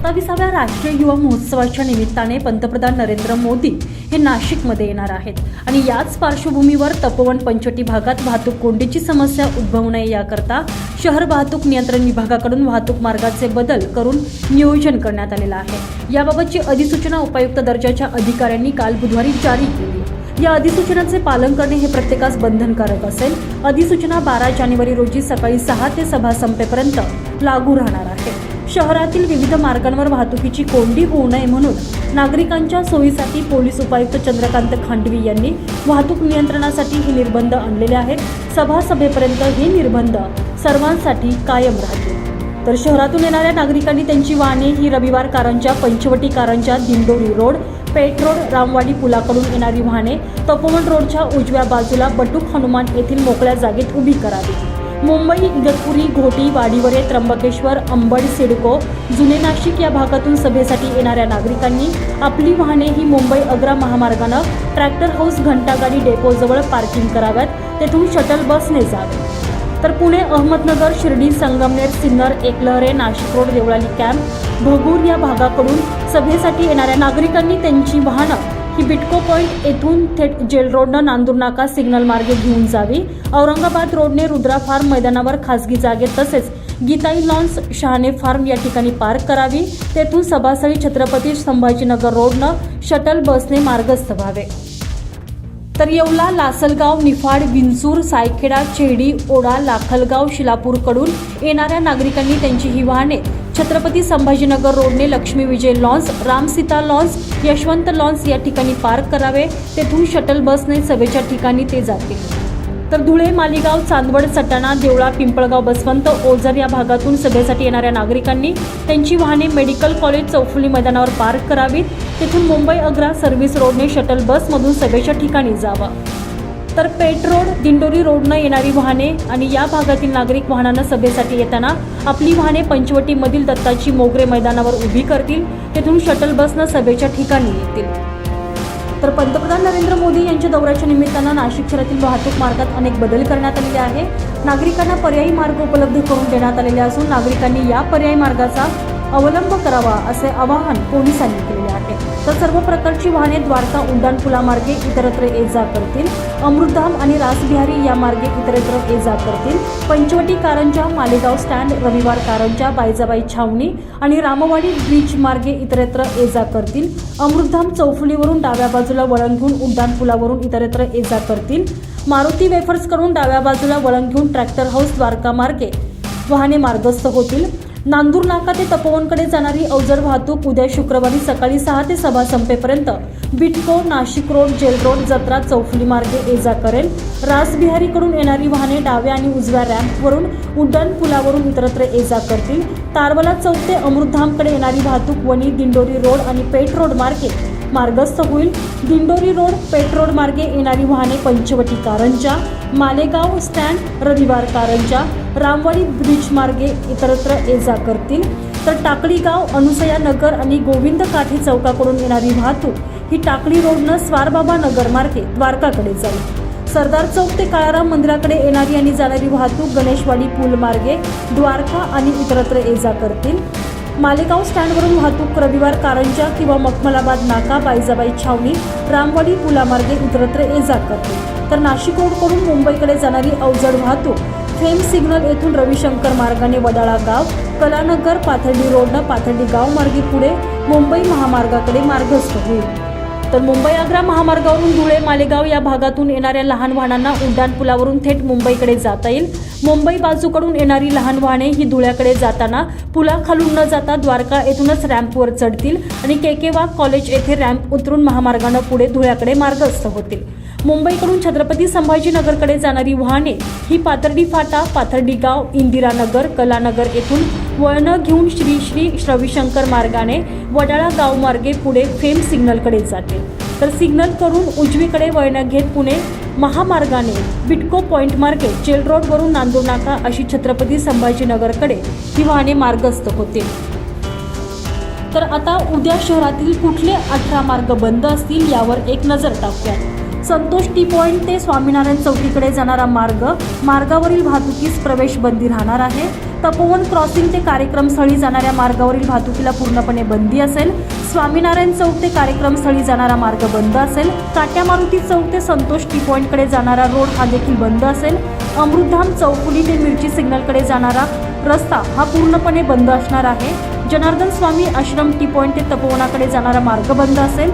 सत्ताविसाव्या राष्ट्रीय युवा महोत्सवाच्या निमित्ताने पंतप्रधान नरेंद्र मोदी हे नाशिकमध्ये येणार आहेत. आणि याच पार्श्वभूमीवर तपोवन पंचवटी भागात वाहतूक कोंडीची समस्या उद्भवू नये याकरता शहर वाहतूक नियंत्रण विभागाकडून वाहतूक मार्गाचे बदल करून नियोजन करण्यात आलेलं आहे. याबाबतची अधिसूचना उपायुक्त दर्जाच्या अधिकाऱ्यांनी काल बुधवारी जारी केली. या अधिसूचनाचे पालन करणे हे प्रत्येकास बंधनकारक असेल. अधिसूचना बारा जानेवारी रोजी सकाळी सहा ते सभा संपेपर्यंत लागू राहणार आहे. शहरातील विविध मार्गांवर वाहतुकीची कोंडी होऊ नये म्हणून नागरिकांच्या सोयीसाठी पोलीस उपायुक्त चंद्रकांत खांडवी यांनी वाहतूक नियंत्रणासाठी हे निर्बंध आणलेले आहेत. सभासभेपर्यंत हे निर्बंध सर्वांसाठी कायम राहतील. तर शहरातून येणाऱ्या नागरिकांनी त्यांची वाहने ही रविवार कारांच्या पंचवटी कारांच्या दिंडोरी रोड पेट रोड रामवाडी पुलाकडून येणारी वाहने तपोवन रोडच्या उजव्या बाजूला बटूक हनुमान येथील मोकळ्या जागेत उभी करावी मुंबई इगतपुरी घोटी वाडीवरे त्र्यंबकेश्वर अंबड सिडको जुने नाशिक या भागातून सभेसाठी येणाऱ्या नागरिकांनी आपली वाहने ही मुंबई अग्रा महामार्गानं ट्रॅक्टर हाऊस घंटागाडी डेपोजवळ पार्किंग कराव्यात. तेथून शटल बसने जावे. तर पुणे अहमदनगर शिर्डी संगमनेर सिन्नर एकलहरे नाशिक रोड देवळाली कॅम्प भगूर या भागाकडून सभेसाठी येणाऱ्या नागरिकांनी त्यांची वाहनं ही बिटको पॉईंट येथून थेट जेल रोडनं नांदूर नाका सिग्नल मार्गे घेऊन जावी. औरंगाबाद रोडने रुद्रा फार्म मैदानावर खासगी जागेत तसेच गीताई लॉन्स शहाणे फार्म या ठिकाणी पार्क करावी. तेथून सभासळी छत्रपती संभाजीनगर रोडनं शटल बसने मार्गस्थ व्हावे. तर येवला लासलगाव निफाड विंचूर सायखेडा चेडी ओढा लाखलगाव शिलापूरकडून येणाऱ्या नागरिकांनी त्यांची ही वाहने छत्रपती संभाजीनगर रोडने Laxmi Vijay lawns Ramsita lawns Yashwant lawns या ठिकाणी पार्क करावे. तेथून शटल बसने सभेच्या ठिकाणी ते जाते. तर धुळे मालेगाव चांदवड सटाणा देवळा पिंपळगाव बसवंत ओझर या भागातून सभेसाठी येणाऱ्या नागरिकांनी त्यांची वाहने मेडिकल कॉलेज चौफुली मैदानावर पार्क करावीत. तेथून मुंबई अग्रा सर्व्हिस रोडने शटल बसमधून सभेच्या ठिकाणी जावं. तर पेट रोड दिंडोरी रोडनं येणारी वाहने आणि या भागातील नागरिक वाहनांना सभेसाठी येताना आपली वाहने पंचवटीमधील दत्ताची मोगरे मैदानावर उभी करतील तेथून शटल बसनं सभेच्या ठिकाणी येतील. तर पंतप्रधान नरेंद्र मोदी यांच्या दौऱ्याच्या निमित्तानं नाशिक शहरातील वाहतूक मार्गात अनेक बदल करण्यात आलेले आहे नागरिकांना पर्यायी मार्ग उपलब्ध करून देण्यात आलेले असून नागरिकांनी या पर्यायी मार्गाचा अवलंब करावा असे आवाहन पोलिसांनी केले. तर सर्व प्रकारची वाहने द्वारका उड्डाणपुलामार्गे इतरत्र ये जा करतील. अमृतधाम आणि रासबिहारी या मार्गे इतरत्र ये जा करतील. पंचवटी कारंजा मालेगाव स्टँड रविवार कारंजा बायजाबाई छावणी आणि रामवाडी ब्रिज मार्गे इतरत्र ये जा करतील. अमृतधाम चौफुलीवरून डाव्या बाजूला वळण घेऊन उड्डाणपुलावरून इतरत्र ये जा करतील. मारुती वेफर्सकडून डाव्या बाजूला वळण घेऊन ट्रॅक्टर हाऊस द्वारका मार्गे वाहने मार्गस्थ होतील. नांदूर नाका ते तपोवनकडे जाणारी अवजड वाहतूक उद्या शुक्रवारी सकाळी सहा ते सभा संपेपर्यंत. Bytco Nashik road jail road Jatra चौफुली मार्गे ये जा करेल. रासबिहारीकडून येणारी वाहने डाव्या आणि उजव्या रॅम्पवरून उड्डाण पुलावरून इतरत्र ये जा करतील. तारवला चौक ते अमृतधामकडे येणारी वाहतूक वणी दिंडोरी रोड आणि पेठ रोड मार्गे मार्गस्थ होईल. दिंडोरी रोड पेठ रोड मार्गे येणारी वाहने पंचवटी कारंजा. मालेगाव स्टँड रविवार कारंजा रामवाडी ब्रिज मार्गे इतरत्र ये जा करतील. तर टाकळीगाव अनुसया नगर आणि गोविंद काठे चौकाकडून येणारी वाहतूक ही टाकळी रोडनं स्वारबाबा नगर मार्गे द्वारकाकडे जाईल. सरदार चौक ते काळाराम मंदिराकडे येणारी आणि जाणारी वाहतूक गणेशवाडी पूल मार्गे द्वारका आणि इतरत्र ये जा करतील. मालेगाव स्टँडवरून वाहतूक रविवार कारंजा किंवा मखमलाबाद नाका बाईजाबाई छावणी रामवाडी पुलामार्गे इतरत्र ये जा करतील. तर नाशिक रोडकडून मुंबईकडे जाणारी अवजड वाहतूक. फेम सिग्नल येथून रविशंकर मार्गाने वडाळा गाव कलानगर पाथर्डी रोडनं पाथर्डी गाव मार्गे पुढे मुंबई महामार्गाकडे मार्गस्थ होईल. तर मुंबई आग्रा महामार्गावरून धुळे मालेगाव या भागातून येणाऱ्या लहान वाहनांना उड्डाणपुलावरून थेट मुंबईकडे जाता येईल. मुंबई बाजूकडून येणारी लहान वाहने ही धुळ्याकडे जाताना पुलाखालून न जाता द्वारका येथूनच रॅम्पवर चढतील आणि केकेवाग कॉलेज येथे रॅम्प उतरून महामार्गानं पुढे धुळ्याकडे मार्गस्थ होतील. मुंबईकडून छत्रपती संभाजीनगरकडे जाणारी वाहने ही पाथर्डी फाटा पाथर्डी गाव इंदिरानगर कलानगर येथून वळणं घेऊन श्री श्री रविशंकर मार्गाने वडाळा गावमार्गे पुढे फेम सिग्नलकडे जाते. तर सिग्नल करून उजवीकडे वळणं घेत पुणे महामार्गाने बिटको पॉइंट मार्केट चेल रोडवरून नांदूर नाका अशी छत्रपती संभाजीनगरकडे ही वाहने मार्गस्थ होते. तर आता उद्या शहरातील कुठले अठरा मार्ग बंद असतील यावर एक नजर टाकूया संतोष टी पॉईंट ते स्वामीनारायण चौकीकडे जाणारा मार्ग. मार्गावरील वाहतुकीस प्रवेश बंदी राहणार आहे. तपोवन क्रॉसिंग ते कार्यक्रमस्थळी जाणाऱ्या मार्गावरील वाहतुकीला पूर्णपणे बंदी असेल. स्वामीनारायण चौक ते कार्यक्रमस्थळी जाणारा मार्ग बंद असेल. काट्या मारुती चौक ते संतोष टी पॉईंटकडे जाणारा रोड हा देखील बंद असेल. अमृतधाम चौकुली ते मिरची सिग्नलकडे जाणारा रस्ता हा पूर्णपणे बंद असणार आहे. जनार्दन स्वामी आश्रम टी पॉईंट ते तपोवनाकडे जाणारा मार्ग बंद असेल.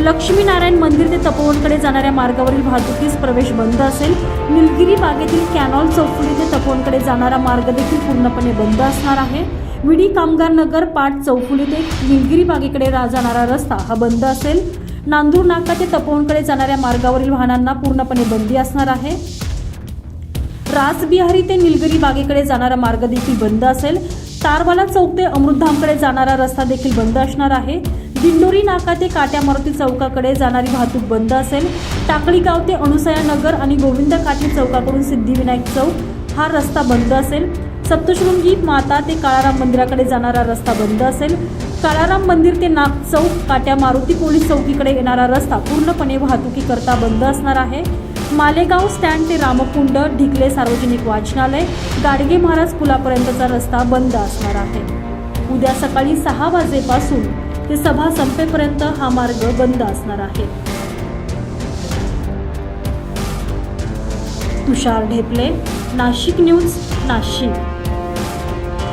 लक्ष्मीनारायण मंदिर ते तपोवनकडे जाणाऱ्या मार्गावरील वाहतुकीस प्रवेश बंद असेल. निलगिरी बागेतील कॅनॉल चौफुली ते तपोवनकडे जाणारा मार्ग देखील पूर्णपणे बंद असणार आहे. विडी कामगार नगर पाट चौफुली ते निलगिरी बागेकडे रा जाणारा रस्ता हा बंद असेल. नांदूर नाका ते तपोवनकडे जाणाऱ्या मार्गावरील वाहनांना पूर्णपणे बंदी असणार आहे. रासबिहारी ते निलगिरी बागेकडे जाणारा मार्ग देखील बंद असेल. तारवाला चौक ते अमृतधामकडे जाणारा रस्ता देखील बंद असणार आहे. दिंडोरी नाका ते काट्या मारुती चौकाकडे जाणारी वाहतूक बंद असेल. टाकळी गाव ते अणुसया नगर आणि गोविंद काठी चौकाकडून सिद्धिविनायक चौक हा रस्ता बंद असेल. सप्तशृंगी माता ते काळाराम मंदिराकडे जाणारा रस्ता बंद असेल. काळाराम मंदिर ते नाग चौक काट्या मारुती पोलीस चौकीकडे येणारा रस्ता पूर्णपणे वाहतुकीकरता बंद असणार आहे. मालेगाव स्टँड ते रामकुंड ढिकले सार्वजनिक वाचनालय गाडगे महाराज पुलापर्यंतचा रस्ता बंद असणार आहे. उद्या सकाळी सहा वाजेपासून ते सभा संपेपर्यंत हा मार्ग बंद असणार आहे. तुषार ढेपले नाशिक न्यूज नाशिक.